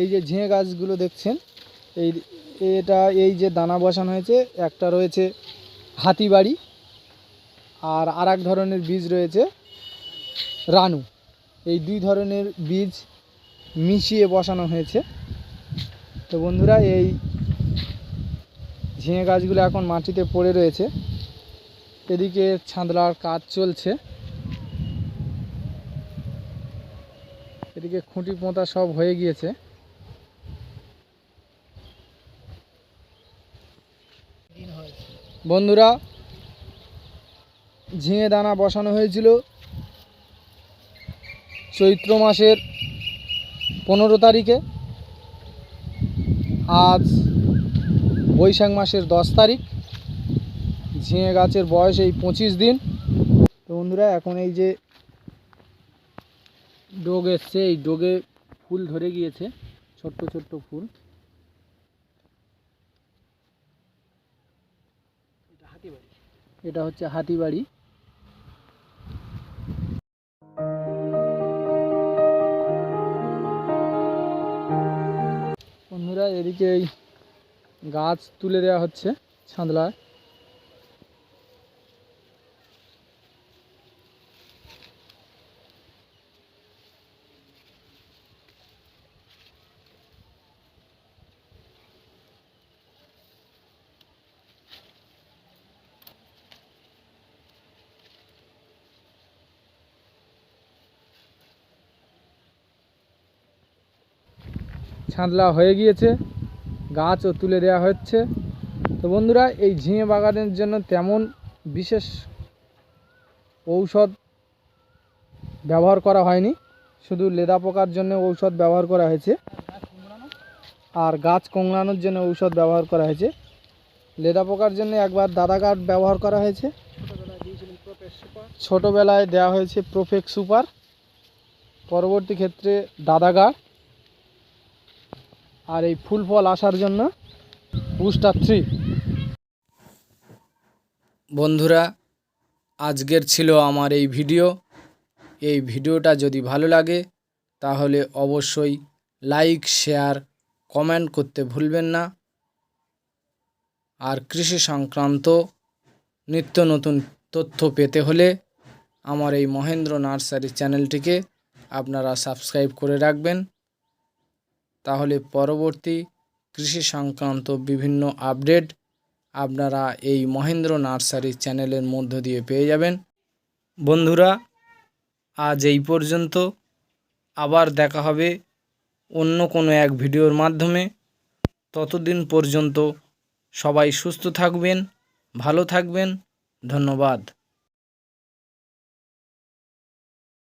এই যে ঝিঙে গাছগুলো দেখছেন, এই এটা এই যে দানা বসানো হয়েছে, একটা রয়েছে হাতিবাড়ি আর আর এক ধরনের বীজ রয়েছে রানু। এই দুই ধরনের বীজ মিশিয়ে বসানো হয়েছে। তো বন্ধুরা, এই ঝিঙে গাছগুলো এখন মাটিতে পড়ে রয়েছে। এদিকে ছাঁদলার কাজ চলছে। এদিকে খুঁটি পোঁতা সব হয়ে গিয়েছে। বন্ধুরা, ঝিঙে দানা বসানো হয়েছিল। চৈত্র মাসের পনেরো তারিখে। আজ বৈশাখ মাসের দশ তারিখ। ঝিঙে গাছের বয়স এই পঁচিশ দিন। তো বন্ধুরা, এখন এই যে ডোগ এসছে, এই ডোগে ফুল ধরে গিয়েছে, ছোট্ট ছোট্ট ফুল। এটা হচ্ছে হাতিবাড়ি। বন্ধুরা এদিকে গাছ তুলে দেওয়া হচ্ছে ছাঁদলায়। ছাঁদলা হয়ে গিয়েছে, গাছও তুলে দেওয়া হচ্ছে। তো বন্ধুরা, এই ঝিঙে বাগানের জন্য তেমন বিশেষ ঔষধ ব্যবহার করা হয়নি। শুধু লেদা পোকার জন্য ঔষধ ব্যবহার করা হয়েছে। আর গাছ কোংড়ানোর জন্য ঔষধ ব্যবহার করা হয়েছে। লেদা পোকার জন্য একবার দাদা কাঠ ব্যবহার করা হয়েছে। ছোটোবেলায় দেওয়া হয়েছে প্রোফেক সুপার। পরবর্তী ক্ষেত্রে দাদা গাছ আর এই ফুল ফল আসার জন্য বুস্টার থ্রি। বন্ধুরা, আজকের ছিল আমার এই ভিডিও। এই ভিডিওটা যদি ভালো লাগে, তাহলে অবশ্যই লাইক, শেয়ার, কমেন্ট করতে ভুলবেন না। আর কৃষি সংক্রান্ত নিত্য নতুন তথ্য পেতে হলে আমার এই মহেন্দ্র নার্সারি চ্যানেলটিকে আপনারা সাবস্ক্রাইব করে রাখবেন। তাহলে পরবর্তী কৃষি সংক্রান্ত বিভিন্ন আপডেট আপনারা এই মহেন্দ্র নার্সারি চ্যানেলের মধ্য দিয়ে পেয়ে যাবেন। বন্ধুরা, আজ এই পর্যন্ত। আবার দেখা হবে অন্য কোনো এক ভিডিওর মাধ্যমে। ততদিন পর্যন্ত সবাই সুস্থ থাকবেন, ভালো থাকবেন। ধন্যবাদ।